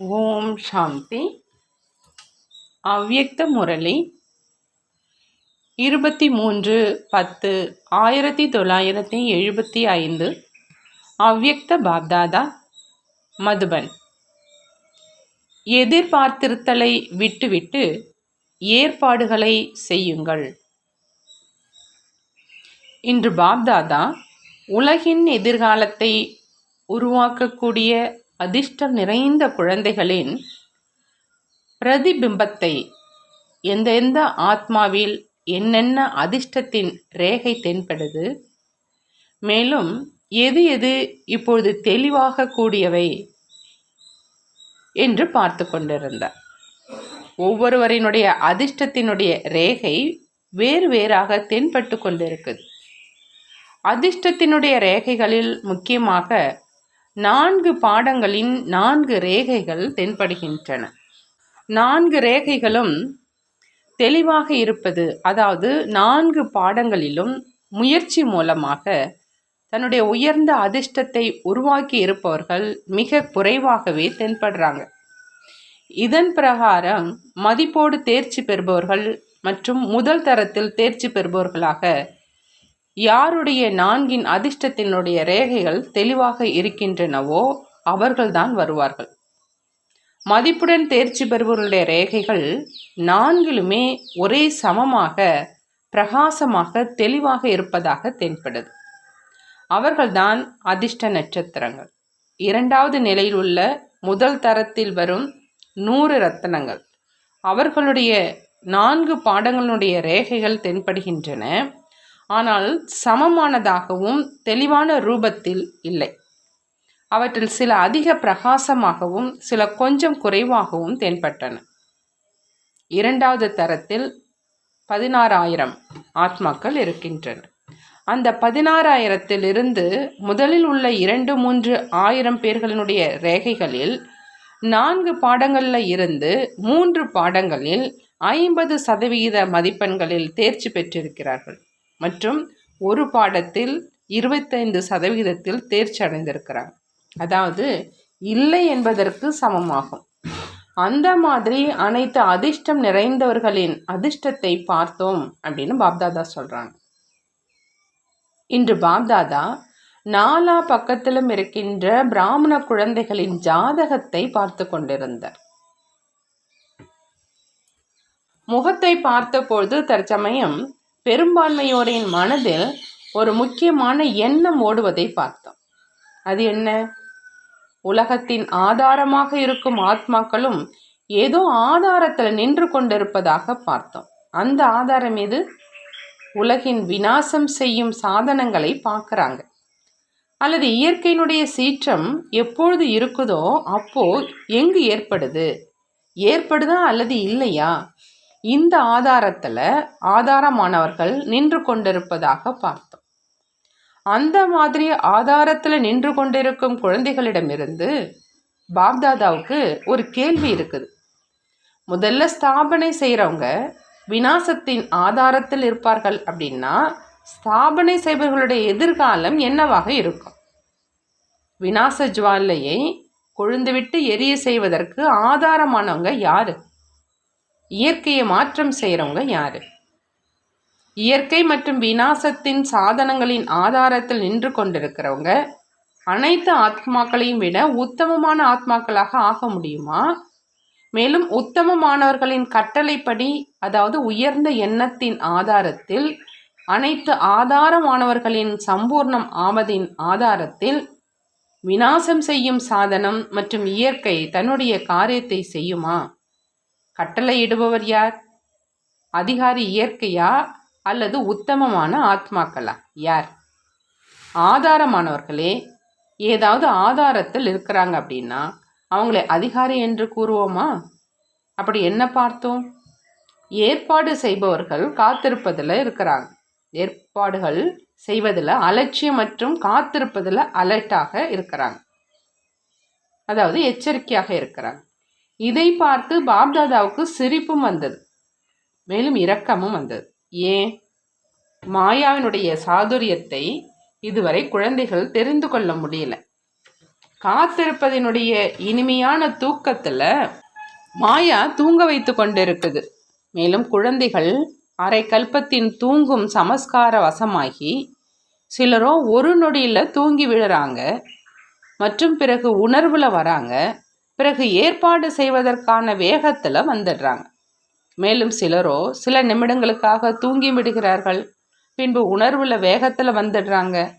ஓம் சாந்தி. அவ்யக்த முரளி. இருபத்தி மூன்று பத்து ஆயிரத்தி தொள்ளாயிரத்தி எழுபத்தி ஐந்து. அவ்யக்த பாப்தாதா. மதுபன். எதிர்பார்த்திருத்தலை விட்டுவிட்டு ஏற்பாடுகளை செய்யுங்கள். இன்று பாப்தாதா உலகின் எதிர்காலத்தை உருவாக்கக்கூடிய அதிர்ஷ்டம் நிறைந்த குழந்தைகளின் பிரதிபிம்பத்தை எந்தெந்த ஆத்மாவில் என்னென்ன அதிர்ஷ்டத்தின் ரேகை தென்படுது மேலும் எது எது இப்பொழுது தெளிவாக கூடியவை என்று பார்த்து கொண்டிருந்தார். ஒவ்வொருவரினுடைய அதிர்ஷ்டத்தினுடைய ரேகை வேறு வேறாக தென்பட்டு கொண்டிருக்குது. அதிர்ஷ்டத்தினுடைய ரேகைகளில் முக்கியமாக நான்கு பாடங்களின் நான்கு ரேகைகள் தென்படுகின்றன. நான்கு ரேகைகளும் தெளிவாக இருப்பது அதாவது நான்கு பாடங்களிலும் முயற்சி மூலமாக தன்னுடைய உயர்ந்த அதிர்ஷ்டத்தை உருவாக்கி இருப்பவர்கள் மிக குறைவாகவே தென்படுறாங்க. இதன் பிரகாரம் மதிப்போடு தேர்ச்சி பெறுபவர்கள் மற்றும் முதல் தரத்தில் தேர்ச்சி பெறுபவர்களாக யாருடைய நான்கின் அதிர்ஷ்டத்தினுடைய ரேகைகள் தெளிவாக இருக்கின்றனவோ அவர்கள்தான் வருவார்கள். மதிப்புடன் தேர்ச்சி பெறுபவர்களுடைய ரேகைகள் நான்கிலுமே ஒரே சமமாக பிரகாசமாக தெளிவாக இருப்பதாக தென்படுது. அவர்கள்தான் அதிர்ஷ்ட நட்சத்திரங்கள். இரண்டாவது நிலையில் உள்ள முதல் தரத்தில் வரும் நூறு ரத்தனங்கள். அவர்களுடைய நான்கு பாடங்களுடைய ரேகைகள் தென்படுகின்றன. ஆனால் சமமானதாகவும் தெளிவான ரூபத்தில் இல்லை. அவற்றில் சில அதிக பிரகாசமாகவும் சில கொஞ்சம் குறைவாகவும் தென்பட்டன. இரண்டாவது தரத்தில் பதினாறாயிரம் ஆத்மாக்கள் இருக்கின்றன. அந்த பதினாறாயிரத்திலிருந்து முதலில் உள்ள இரண்டு மூன்று ஆயிரம் பேர்களினுடைய ரேகைகளில் நான்கு பாடங்களில் இருந்து மூன்று பாடங்களில் ஐம்பது சதவிகித மதிப்பெண்களில் தேர்ச்சி பெற்றிருக்கிறார்கள். மற்றும் ஒரு பாடத்தில் இருபத்தைந்து சதவிகிதத்தில் தேர்ச்சி அடைந்திருக்கிறாங்க அதாவது இல்லை என்பதற்கு சமமாகும். அந்த மாதிரி அனைத்து அதிர்ஷ்டம் நிறைந்தவர்களின் அதிர்ஷ்டத்தை பார்த்தோம் அப்படின்னு பாப்தாதா சொல்கிறாங்க இன்று பாப்தாதா நாலா பக்கத்திலும் இருக்கின்ற பிராமண குழந்தைகளின் ஜாதகத்தை பார்த்து கொண்டிருந்தார். முகத்தை பார்த்தபோது தற்சமயம் பெரும்பான்மையோரின் மனதில் ஒரு முக்கியமான எண்ணம் ஓடுவதை பார்த்தோம். அது என்ன? உலகத்தின் ஆதாரமாக இருக்கும் ஆத்மாக்களும் ஏதோ ஆதாரத்தில் நின்று கொண்டிருப்பதாக பார்த்தோம். அந்த ஆதாரம் எது? உலகின் வினாசம் செய்யும் சாதனங்களை பார்க்குறாங்க. அல்லது இயற்கையினுடைய சீற்றம் எப்பொழுது இருக்குதோ அப்போ எங்கு ஏற்படுது? ஏற்படுதா அல்லது இல்லையா? இந்த ஆதாரத்தில் ஆதாரமானவர்கள் நின்று கொண்டிருப்பதாக பார்த்தோம். அந்த மாதிரி ஆதாரத்தில் நின்று கொண்டிருக்கும் குழந்தைகளிடமிருந்து பாப்தாதாவுக்கு ஒரு கேள்வி இருக்குது. முதல்ல ஸ்தாபனை செய்கிறவங்க வினாசத்தின் ஆதாரத்தில் இருப்பார்கள் அப்படின்னா ஸ்தாபனை செய்பவர்களுடைய எதிர்காலம் என்னவாக இருக்கும்? வினாச ஜுவாலையை கொழுந்துவிட்டு எரிய செய்வதற்கு ஆதாரமானவங்க யாரு? இயற்கையை மாற்றம் செய்கிறவங்க யார்? இயற்கை மற்றும் வினாசத்தின் சாதனங்களின் ஆதாரத்தில் நின்று கொண்டிருக்கிறவங்க அனைத்து ஆத்மாக்களையும் விட உத்தமமான ஆத்மாக்களாக ஆக முடியுமா? மேலும் உத்தமமானவர்களின் கட்டளைப்படி அதாவது உயர்ந்த எண்ணத்தின் ஆதாரத்தில் அனைத்து ஆதாரமானவர்களின் சம்பூர்ணம் ஆவதின் ஆதாரத்தில் வினாசம் செய்யும் சாதனம் மற்றும் இயற்கை தன்னுடைய காரியத்தை செய்யுமா? கட்டளையிடுபவர் யார்? அதிகாரி இயற்கையா அல்லது உத்தமமான ஆத்மாக்களா? யார்? ஆதாரமானவர்களே ஏதாவது ஆதாரத்தில் இருக்கிறாங்க அப்படின்னா அவங்களை அதிகாரி என்று கூறுவோமா? அப்படி என்ன பார்த்தோம்? ஏற்பாடு செய்பவர்கள் காத்திருப்பதில் இருக்கிறாங்க. ஏற்பாடுகள் செய்வதில் அலட்சியம் மற்றும் காத்திருப்பதில் அலர்ட்டாக இருக்கிறாங்க. அதாவது எச்சரிக்கையாக இருக்கிறாங்க. இதை பார்த்து பாப்தாதாவுக்கு சிரிப்பும் வந்தது. மேலும் இரக்கமும் வந்தது. ஏன்? மாயாவினுடைய சாதுரியத்தை இதுவரை குழந்தைகள் தெரிந்து கொள்ள முடியல. காத்திருப்பதினுடைய இனிமையான தூக்கத்தில் மாயா தூங்க வைத்து கொண்டிருக்குது. மேலும் குழந்தைகள் அரை கல்பத்தின் தூங்கும் சமஸ்கார வசமாகி சிலரோ ஒரு நொடியில் தூங்கி விழுறாங்க. மற்றும் பிறகு உணர்வில் வராங்க. பிறகு ஏற்பாடு செய்வதற்கான வேகத்தில் வந்துடுறாங்க. மேலும் சிலரோ சில நிமிடங்களுக்காக தூங்கி விடுகிறார்கள். பின்பு உணர்வுல வேகத்தில் வந்துடுறாங்க.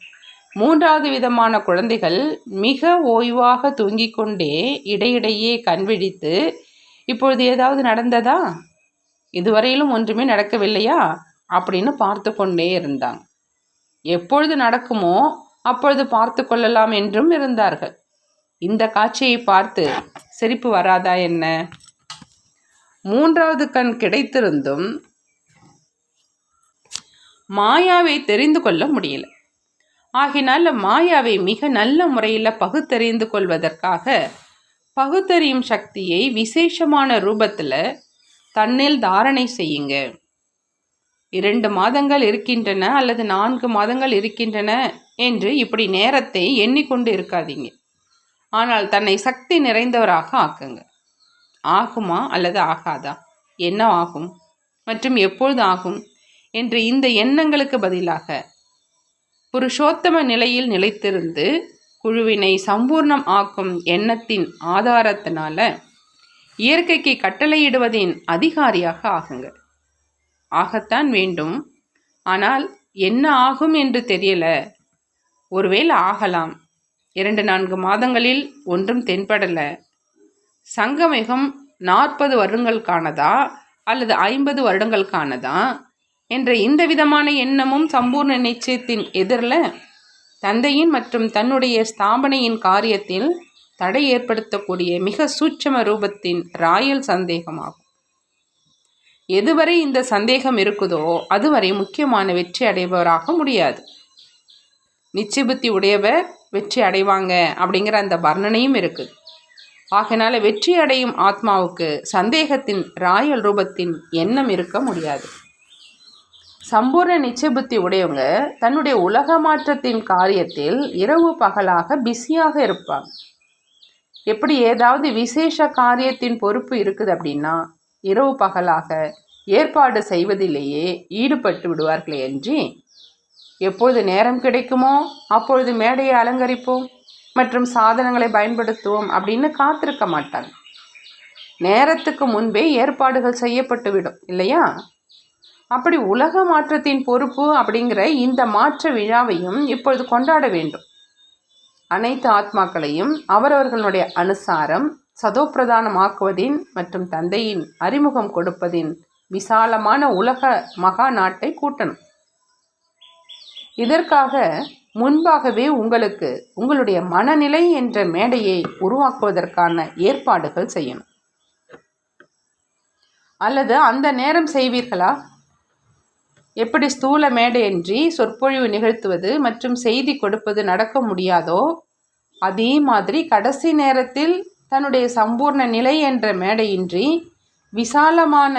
மூன்றாவது விதமான குழந்தைகள் மிக ஓய்வாக தூங்கி கொண்டே இடையிடையே கண்விழித்து இப்பொழுது ஏதாவது நடந்ததா? இதுவரையிலும் ஒன்றுமே நடக்கவில்லையா? அப்படின்னு பார்த்து கொண்டே இருந்தாங்க. எப்பொழுது நடக்குமோ அப்பொழுது பார்த்து கொள்ளலாம் என்றும் இருந்தார்கள். இந்த காட்சியை பார்த்து சிரிப்பு வராதா என்ன? மூன்றாவது கண் கிடைத்திருந்தும் மாயாவை தெரிந்து கொள்ள முடியல. ஆகினால மாயாவை மிக நல்ல முறையில் பகுத்தறிந்து கொள்வதற்காக பகுத்தறியும் சக்தியை விசேஷமான ரூபத்தில் தன்னில் தாரணை செய்யுங்க. இரண்டு மாதங்கள் இருக்கின்றன அல்லது நான்கு மாதங்கள் இருக்கின்றன என்று இப்படி நேரத்தை எண்ணிக்கொண்டு இருக்காதீங்க. ஆனால் தன்னை சக்தி நிறைந்தவராக ஆக்குங்க. ஆகுமா அல்லது ஆகாதா? என்ன ஆகும்? மற்றும் எப்பொழுது ஆகும்? என்று இந்த எண்ணங்களுக்கு பதிலாக புருஷோத்தம நிலையில் நிலைத்திருந்து குழுவினை சம்பூர்ணம் ஆக்கும் எண்ணத்தின் ஆதாரத்தினால இயற்கைக்கு கட்டளையிடுவதின் அதிகாரியாக ஆகுங்க. ஆகத்தான் வேண்டும். ஆனால் என்ன ஆகும் என்று தெரியல. ஒருவேளை ஆகலாம். இரண்டு நான்கு மாதங்களில் ஒன்றும் தென்படலை. சங்கமிகம் நாற்பது வருடங்களுக்கானதா அல்லது ஐம்பது வருடங்களுக்கானதா என்ற இந்த விதமான எண்ணமும் சம்பூர்ண நிச்சயத்தின் எதிரில் தந்தையின் மற்றும் தன்னுடைய ஸ்தாபனையின் காரியத்தில் தடை ஏற்படுத்தக்கூடிய மிக சூட்சம ரூபத்தின் ராயல் சந்தேகமாகும். எதுவரை இந்த சந்தேகம் இருக்குதோ அதுவரை முக்கியமான வெற்றி அடைபவராக முடியாது. நிச்சயபுத்தி உடையவர் வெற்றி அடைவாங்க அப்படிங்கிற அந்த வர்ணனையும் இருக்குது ஆகையினால வெற்றி அடையும் ஆத்மாவுக்கு சந்தேகத்தின் ராயல் ரூபத்தின் எண்ணம் இருக்க முடியாது. சம்பூர்ண நிச்சயபுத்தி உடையவங்க தன்னுடைய உலக மாற்றத்தின் காரியத்தில் இரவு பகலாக பிஸியாக இருப்பாங்க. எப்படி ஏதாவது விசேஷ காரியத்தின் பொறுப்பு இருக்குது அப்படின்னா இரவு பகலாக ஏற்பாடு செய்வதிலேயே ஈடுபட்டு விடுவார்களே என்று எப்பொழுது நேரம் கிடைக்குமோ அப்பொழுது மேடையை அலங்கரிப்போம் மற்றும் சாதனங்களை பயன்படுத்துவோம் அப்படின்னு காத்திருக்க மாட்டாங்க. நேரத்துக்கு முன்பே ஏற்பாடுகள் செய்யப்பட்டு விடும் இல்லையா? அப்படி உலக மாற்றத்தின் பொறுப்பு அப்படிங்கிற இந்த மாற்ற விழாவையும் இப்பொழுது கொண்டாட வேண்டும். அனைத்து ஆத்மாக்களையும் அவரவர்களுடைய அனுசாரம் சதோப்பிரதானமாக்குவதின் மற்றும் தந்தையின் அறிமுகம் கொடுப்பதின் விசாலமான உலக மகா நாட்டை கூட்டணும். இதற்காக முன்பாகவே உங்களுக்கு உங்களுடைய மனநிலை என்ற மேடையை உருவாக்குவதற்கான ஏற்பாடுகள் செய்யணும். அல்லது அந்த நேரம் செய்வீர்களா? எப்படி ஸ்தூல மேடையின்றி சொற்பொழிவு நிகழ்த்துவது மற்றும் செய்தி கொடுப்பது நடக்க முடியாதோ அதே மாதிரி கடைசி நேரத்தில் தன்னுடைய சம்பூர்ண நிலை என்ற மேடையின்றி விசாலமான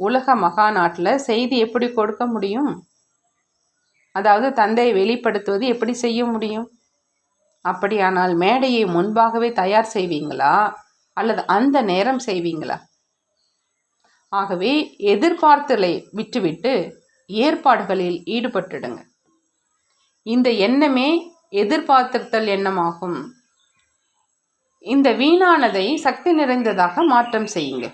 உலக மகாநாட்டில் செய்தி எப்படி கொடுக்க முடியும்? அதாவது தந்தையை வெளிப்படுத்துவது எப்படி செய்ய முடியும்? அப்படியானால் மேடையை முன்பாகவே தயார் செய்வீங்களா? அல்லது அந்த நேரம் செய்வீங்களா? ஆகவே எதிர்பார்த்தலை விட்டுவிட்டு ஏற்பாடுகளில் ஈடுபட்டுடுங்க. இந்த எண்ணமே எதிர்பார்த்திருத்தல் எண்ணமாகும். இந்த வீணானதை சக்தி நிறைந்ததாக மாற்றம் செய்யுங்க.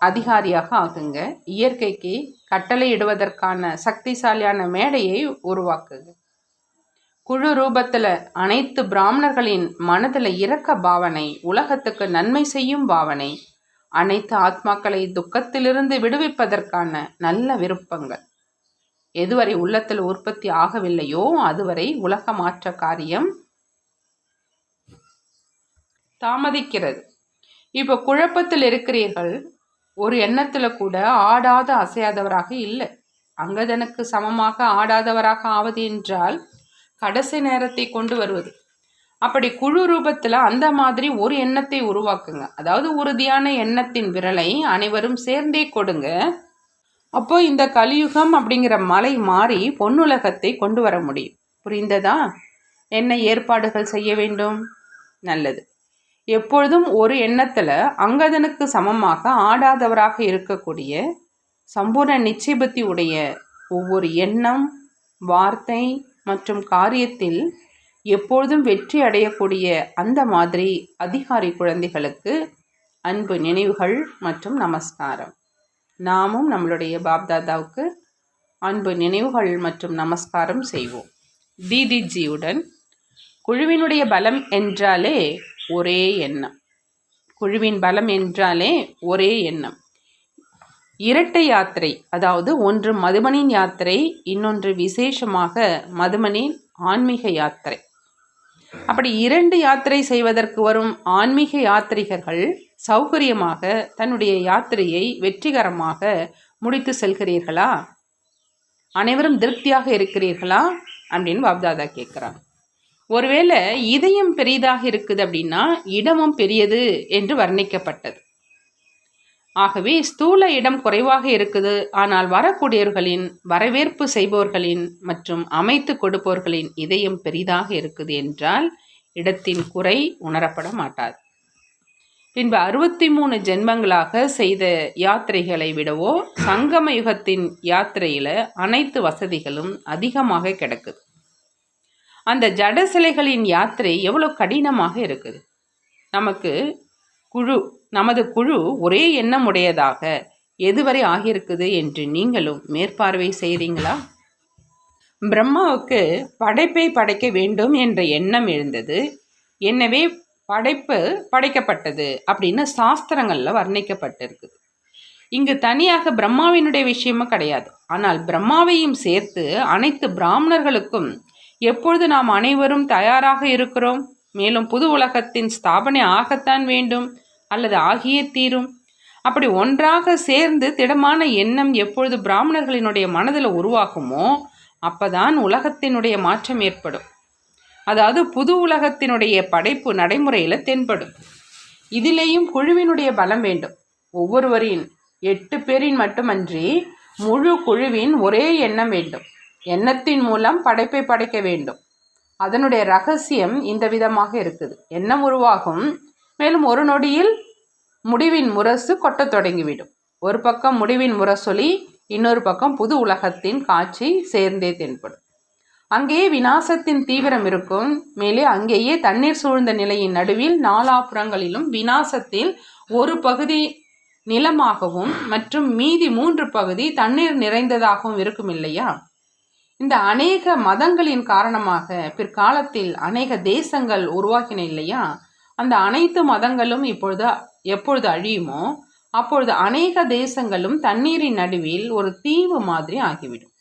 அதிகாரியாக ஆகுங்க. இயற்கைக்கு கட்டளையிடுவதற்கான சக்திசாலியான மேடையை உருவாக்குது குழு ரூபத்தில் அனைத்து பிராமணர்களின் மனதில் இறக்க பாவனை உலகத்துக்கு நன்மை செய்யும் பாவனை அனைத்து ஆத்மாக்களை துக்கத்திலிருந்து விடுவிப்பதற்கான நல்ல விருப்பங்கள். எதுவரை உள்ளத்தில் உற்பத்தி ஆகவில்லையோ அதுவரை உலக மாற்ற காரியம் தாமதிக்கிறது. இப்போ குழப்பத்தில் இருக்கிறீர்கள் ஒரு எண்ணத்தில் கூட ஆடாத அசையாதவராக இல்லை. அங்கதனுக்கு சமமாக ஆடாதவராக ஆவது என்றால் கடைசி நேரத்தை கொண்டு வருவது. அப்படி குழு ரூபத்தில் அந்த மாதிரி ஒரு எண்ணத்தை உருவாக்குங்க. அதாவது உறுதியான எண்ணத்தின் விரலை அனைவரும் சேர்ந்தே கொடுங்க. அப்போ இந்த கலியுகம் அப்படிங்கிற மலை மாறி பொன்னுலகத்தை கொண்டு வர முடியும். புரிந்ததா? என்ன ஏற்பாடுகள் செய்ய வேண்டும்? நல்லது. எப்பொழுதும் ஒரு எண்ணத்தில் அங்கதனுக்கு சமமாக ஆடாதவராக இருக்கக்கூடிய சம்பூர்ண நிச்சயபத்தி உடைய ஒவ்வொரு எண்ணம் வார்த்தை மற்றும் காரியத்தில் எப்பொழுதும் வெற்றி அடையக்கூடிய அந்த மாதிரி அதிகாரி குழந்தைகளுக்கு அன்பு நினைவுகள் மற்றும் நமஸ்காரம். நாமும் நம்மளுடைய பாப்தாதாவுக்கு அன்பு நினைவுகள் மற்றும் நமஸ்காரம் செய்வோம். தீதிஜியுடன் குழுவினுடைய பலம் என்றாலே ஒரே எண்ணம். குழுவின் பலம் என்றாலே ஒரே எண்ணம். இரட்டை யாத்திரை அதாவது ஒன்று மதுமனின் யாத்திரை இன்னொன்று விசேஷமாக மதுமனின் ஆன்மீக யாத்திரை. அப்படி இரண்டு யாத்திரை செய்வதற்கு வரும் ஆன்மீக யாத்திரிகர்கள் சௌகரியமாக தன்னுடைய யாத்திரையை வெற்றிகரமாக முடித்து செல்கிறீர்களா? அனைவரும் திருப்தியாக இருக்கிறீர்களா? அப்படின்னு பாப்தாதா கேட்குறாங்க. ஒருவேளை இதயம் பெரிதாக இருக்குது அப்படின்னா இடமும் பெரியது என்று வர்ணிக்கப்பட்டது. ஆகவே ஸ்தூல இடம் குறைவாக இருக்குது. ஆனால் வரக்கூடியவர்களின் வரவேற்பு செய்பவர்களின் மற்றும் அமைத்து கொடுப்பவர்களின் இதயம் பெரிதாக இருக்குது என்றால் இடத்தின் குறை உணரப்பட மாட்டாது. பின்பு அறுபத்தி மூணு ஜென்மங்களாக செய்த யாத்திரைகளை விடவோ சங்கம யுகத்தின் யாத்திரையில் அனைத்து வசதிகளும் அதிகமாக கிடக்குது. அந்த ஜட சிலைகளின் யாத்திரை எவ்வளோ கடினமாக இருக்குது? நமக்கு குழு நமது குழு ஒரே எண்ணம் உடையதாக எதுவரை ஆகியிருக்குது என்று நீங்களும் மேற்பார்வை செய்கிறீங்களா பிரம்மாவுக்கு படைப்பை படைக்க வேண்டும் என்ற எண்ணம் எழுந்தது. எனவே படைப்பு படைக்கப்பட்டது அப்படின்னு சாஸ்திரங்களில் வர்ணிக்கப்பட்டிருக்குது. இங்கு தனியாக பிரம்மாவினுடைய விஷயமும் கிடையாது. ஆனால் பிரம்மாவையும் சேர்த்து அனைத்து பிராமணர்களுக்கும் எப்பொழுது நாம் அனைவரும் தயாராக இருக்கிறோம்? மேலும் புது உலகத்தின் ஸ்தாபனை ஆகத்தான் வேண்டும் அல்லது ஆகியே தீரும்? அப்படி ஒன்றாக சேர்ந்து திடமான எண்ணம் எப்பொழுது பிராமணர்களினுடைய மனதில் உருவாகுமோ அப்பதான் உலகத்தினுடைய மாற்றம் ஏற்படும். அதாவது புது உலகத்தினுடைய படைப்பு நடைமுறையில் தென்படும். இதிலேயும் குழுவினுடைய பலம் வேண்டும். ஒவ்வொருவரின் எட்டு பேரின் மட்டுமன்றி முழு குழுவின் ஒரே எண்ணம் வேண்டும். எண்ணத்தின் மூலம் படைப்பை படைக்க வேண்டும். அதனுடைய ரகசியம் இந்த விதமாக இருக்குது. எண்ணம் உருவாகும். மேலும் ஒரு நொடியில் முடிவின் முரசு கொட்டத் தொடங்கிவிடும். ஒரு பக்கம் முடிவின் முரசொலி இன்னொரு பக்கம் புது உலகத்தின் காட்சி சேர்ந்தே தென்படும். அங்கேயே வினாசத்தின் தீவிரம் இருக்கும். மேலே அங்கேயே தண்ணீர் சூழ்ந்த நிலையின் நடுவில் நாலாபுறங்களிலும் வினாசத்தில் ஒரு பகுதி நிலமாகவும் மற்றும் மீதி மூன்று பகுதி தண்ணீர் நிறைந்ததாகவும் இருக்கும் இல்லையா இந்த அநேக மதங்களின் காரணமாக பிற்காலத்தில் அநேக தேசங்கள் உருவாக்கின இல்லையா? அந்த அனைத்து மதங்களும் இப்பொழுது எப்பொழுது அழியுமோ அப்பொழுது அநேக தேசங்களும் தண்ணீரின் நடுவில் ஒரு தீவு மாதிரி ஆகிவிடும்.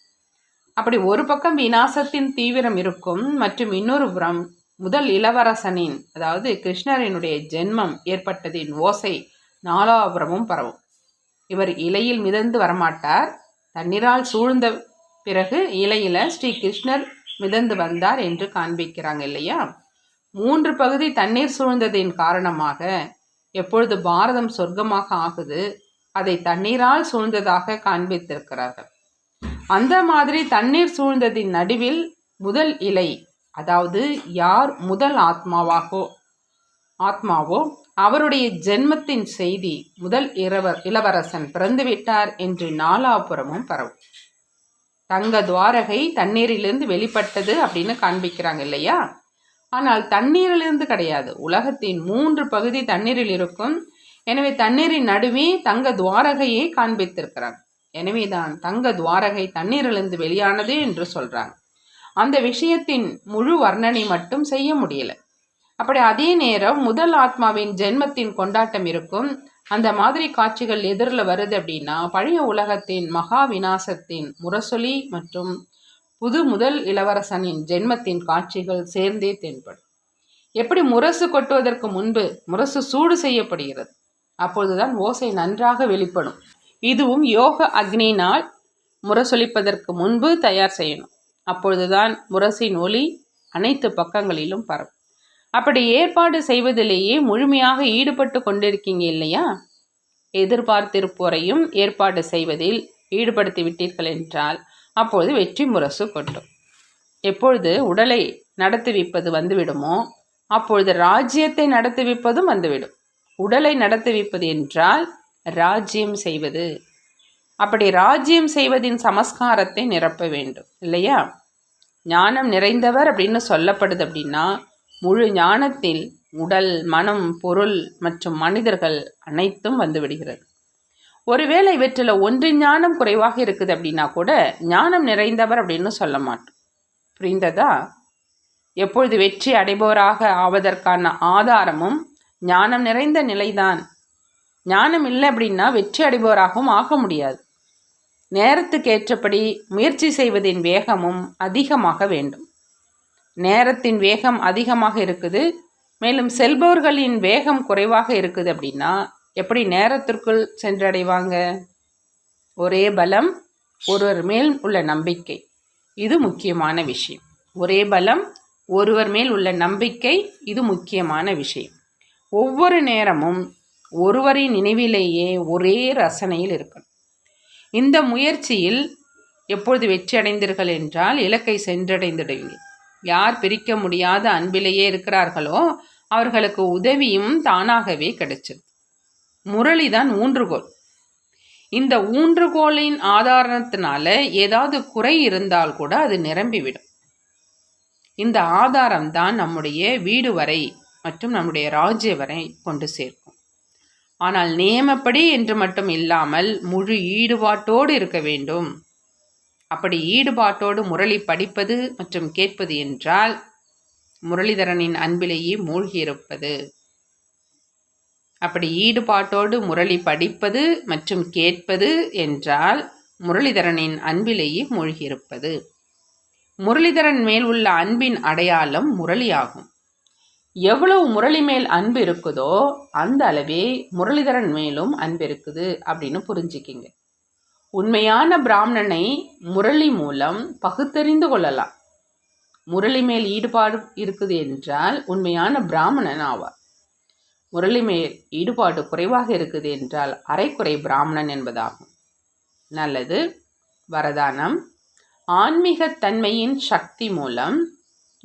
அப்படி ஒரு பக்கம் விநாசத்தின் தீவிரம் இருக்கும் மற்றும் இன்னொரு புறம் முதல் இளவரசனின் அதாவது கிருஷ்ணரினுடைய ஜென்மம் ஏற்பட்டதின் ஓசை நாலாபுரமும் பரவும். இவர் இலையில் மிதந்து வரமாட்டார் தண்ணீரால் சூழ்ந்த பிறகு இலையில் ஸ்ரீ கிருஷ்ணர் மிதந்து வந்தார் என்று காண்பிக்கிறாங்க இல்லையா? மூன்று பகுதி தண்ணீர் சூழ்ந்ததின் காரணமாக எப்பொழுது பாரதம் சொர்க்கமாக ஆகுது அதை தண்ணீரால் சூழ்ந்ததாக காண்பித்திருக்கிறார்கள். அந்த மாதிரி தண்ணீர் சூழ்ந்ததின் நடுவில் முதல் இலை அதாவது யார் முதல் ஆத்மாவாகோ ஆத்மாவோ அவருடைய ஜென்மத்தின் செய்தி முதல் இரவர் இளவரசன் பிறந்துவிட்டார் என்று நாலாபுரமும் பரவும். தங்க துவாரகை தண்ணீரிலிருந்து வெளிப்பட்டது அப்படின்னு காண்பிக்கிறாங்க இல்லையா? ஆனால் தண்ணீரிலிருந்து கிடையாது. உலகத்தின் மூன்று பகுதி தண்ணீரில் இருக்கும். எனவே தண்ணீரின் நடுவே தங்க துவாரகையை காண்பித்திருக்கிறாங்க எனவே தான் தங்க துவாரகை தண்ணீரிலிருந்து வெளியானது என்று சொல்றாங்க. அந்த விஷயத்தின் முழு வர்ணனை மட்டும் செய்ய முடியல. அப்படி அதே நேரம் முதல் ஆத்மாவின் ஜென்மத்தின் கொண்டாட்டம் இருக்கும். அந்த மாதிரி காட்சிகள் எதிரில் வருது அப்படின்னா பழைய உலகத்தின் மகா விநாசத்தின் முரசொலி மற்றும் புது முதல் இளவரசனின் ஜென்மத்தின் காட்சிகள் சேர்ந்தே தென்படும். எப்படி முரசு கொட்டுவதற்கு முன்பு முரசு சூடு செய்யப்படுகிறது? அப்பொழுதுதான் ஓசை நன்றாக வெளிப்படும். இதுவும் யோக அக்னியினால் முரசொலிப்பதற்கு முன்பு தயார் செய்யணும். அப்பொழுதுதான் முரசின் ஒலி அனைத்து பக்கங்களிலும் பரவும். அப்படி ஏற்பாடு செய்வதிலேயே முழுமையாக ஈடுபட்டு கொண்டிருக்கீங்க இல்லையா? எதிர்பார்த்திருப்போரையும் ஏற்பாடு செய்வதில் ஈடுபடுத்தி விட்டீர்கள் என்றால் அப்பொழுது வெற்றி முரசு கொட்டும். எப்பொழுது உடலை நடத்துவிப்பது வந்துவிடுமோ அப்பொழுது ராஜ்யத்தை நடத்துவிப்பதும் வந்துவிடும். உடலை நடத்துவிப்பது என்றால் ராஜ்யம் செய்வது. அப்படி ராஜ்யம் செய்வதின் சமஸ்காரத்தை நிரப்ப வேண்டும் இல்லையா? ஞானம் நிறைந்தவர் அப்படின்னு சொல்லப்படுது அப்படின்னா முழு ஞானத்தில் உடல் மனம் பொருள் மற்றும் மனிதர்கள் அனைத்தும் வந்துவிடுகிறது. ஒருவேளை இவற்றில் ஒன்று ஞானம் குறைவாக இருக்குது அப்படின்னா கூட ஞானம் நிறைந்தவர் அப்படின்னு சொல்ல மாட்டோம். புரிந்ததா? எப்பொழுது வெற்றி அடைபவராக ஆவதற்கான ஆதாரமும் ஞானம் நிறைந்த நிலைதான். ஞானம் இல்லை அப்படின்னா வெற்றி அடைபவராகவும் ஆக முடியாது. நேரத்துக்கு ஏற்றபடி முயற்சி செய்வதின் வேகமும் அதிகமாக வேண்டும். நேரத்தின் வேகம் அதிகமாக இருக்குது. மேலும் செல்பவர்களின் வேகம் குறைவாக இருக்குது அப்படின்னா எப்படி நேரத்திற்குள் சென்றடைவாங்க? ஒரே பலம் ஒருவர் மேல் உள்ள நம்பிக்கை. இது முக்கியமான விஷயம். ஒரே பலம் ஒருவர் மேல் உள்ள நம்பிக்கை இது முக்கியமான விஷயம். ஒவ்வொரு நேரமும் ஒருவரின் நினைவிலேயே ஒரே ரசனையில் இருக்கணும். இந்த முயற்சியில் எப்பொழுது வெற்றி அடைந்தீர்கள் என்றால் இலக்கை சென்றடைந்துடுவீர்கள். யார் பிரிக்க முடியாத அன்பிலேயே இருக்கிறார்களோ அவர்களுக்கு உதவியும் தானாகவே கிடைச்சது. முரளி தான் ஊன்றுகோல். இந்த ஊன்றுகோலின் ஆதாரத்தினால ஏதாவது குறை இருந்தால் கூட அது நிரம்பிவிடும். இந்த ஆதாரம் தான் நம்முடைய வீடு வரை மற்றும் நம்முடைய ராஜ்ய வரை கொண்டு சேர்க்கும். ஆனால் நியமப்படி என்று மட்டும் இல்லாமல் முழு ஈடுபாட்டோடு இருக்க வேண்டும். அப்படி ஈடுபாட்டோடு முரளி படிப்பது மற்றும் கேட்பது என்றால் முரளிதரனின் அன்பிலேயே மூழ்கியிருப்பது. அப்படி ஈடுபாட்டோடு முரளி படிப்பது மற்றும் கேட்பது என்றால் முரளிதரனின் அன்பிலேயே மூழ்கியிருப்பது. முரளிதரன் மேல் உள்ள அன்பின் அடையாளம் முரளியாகும். எவ்வளவு முரளி மேல் அன்பு இருக்குதோ அந்த அளவே முரளிதரன் மேலும் அன்பு இருக்குது அப்படின்னு புரிஞ்சுக்கிங்க. உண்மையான பிராமணனை முரளி மூலம் பகுத்தறிந்து கொள்ளலாம். முரளி மேல் ஈடுபாடு இருக்குது என்றால் உண்மையான பிராமணன் ஆவார். முரளி மேல் ஈடுபாடு குறைவாக இருக்குது என்றால் அரைக்குறை பிராமணன் என்பதாகும். நல்லது. வரதானம். ஆன்மீகத்தன்மையின் சக்தி மூலம்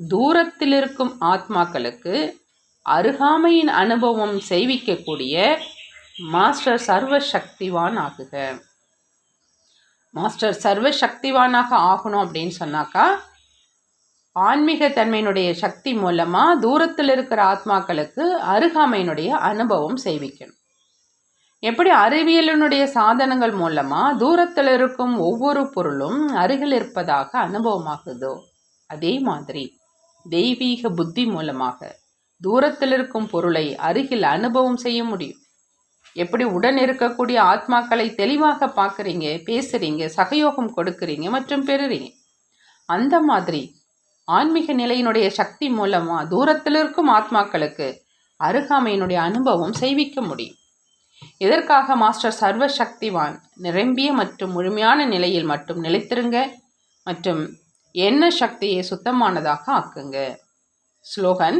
தூரத்தில் இருக்கும் ஆத்மாக்களுக்கு அருகாமையின் அனுபவம் செய்விக்கக்கூடிய மாஸ்டர் சர்வ சக்திவான் ஆகுக. மாஸ்டர் சர்வ சக்திவானாக ஆகணும் அப்படின்னு சொன்னாக்கா ஆன்மீகத்தன்மையினுடைய சக்தி மூலமாக தூரத்தில் இருக்கிற ஆத்மாக்களுக்கு அருகாமையினுடைய அனுபவம் செய்விக்கணும் எப்படி அறிவியலினுடைய சாதனங்கள் மூலமாக தூரத்தில் இருக்கும் ஒவ்வொரு பொருளும் அருகில் இருப்பதாக அனுபவமாகுதோ அதே மாதிரி தெய்வீக புத்தி மூலமாக தூரத்தில் இருக்கும் பொருளை அருகில் அனுபவம் செய்ய முடியும். எப்படி உடன் இருக்கக்கூடிய ஆத்மாக்களை தெளிவாக பார்க்குறீங்க பேசுகிறீங்க சகயோகம் கொடுக்குறீங்க மற்றும் பெறுறீங்க. அந்த மாதிரி ஆன்மீக நிலையினுடைய சக்தி மூலமாக தூரத்தில் இருக்கும் ஆத்மாக்களுக்கு அருகாமையினுடைய அனுபவம் செய்விக்க முடியும். இதற்காக மாஸ்டர் சர்வ சக்திவான் நிரம்பிய மற்றும் முழுமையான நிலையில் மட்டும் நிலைத்திருங்க மற்றும் என்ன சக்தியை சுத்தமானதாக ஆக்குங்க? ஸ்லோகன்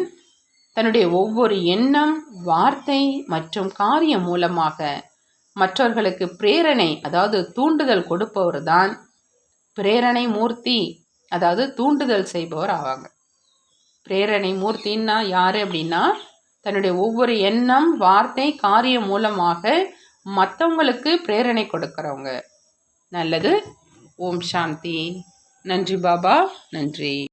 தன்னுடைய ஒவ்வொரு எண்ணம் வார்த்தை மற்றும் காரியம் மூலமாக மற்றவர்களுக்கு பிரேரணை அதாவது தூண்டுதல் கொடுப்பவர் தான் பிரேரணை மூர்த்தி. அதாவது தூண்டுதல் செய்பவர் ஆவாங்க. பிரேரணை மூர்த்தின்னா யார் அப்படின்னா தன்னுடைய ஒவ்வொரு எண்ணம் வார்த்தை காரியம் மூலமாக மற்றவங்களுக்கு பிரேரணை கொடுக்குறவங்க. நல்லது. ஓம் சாந்தி. நன்றி பாபா. நன்றி.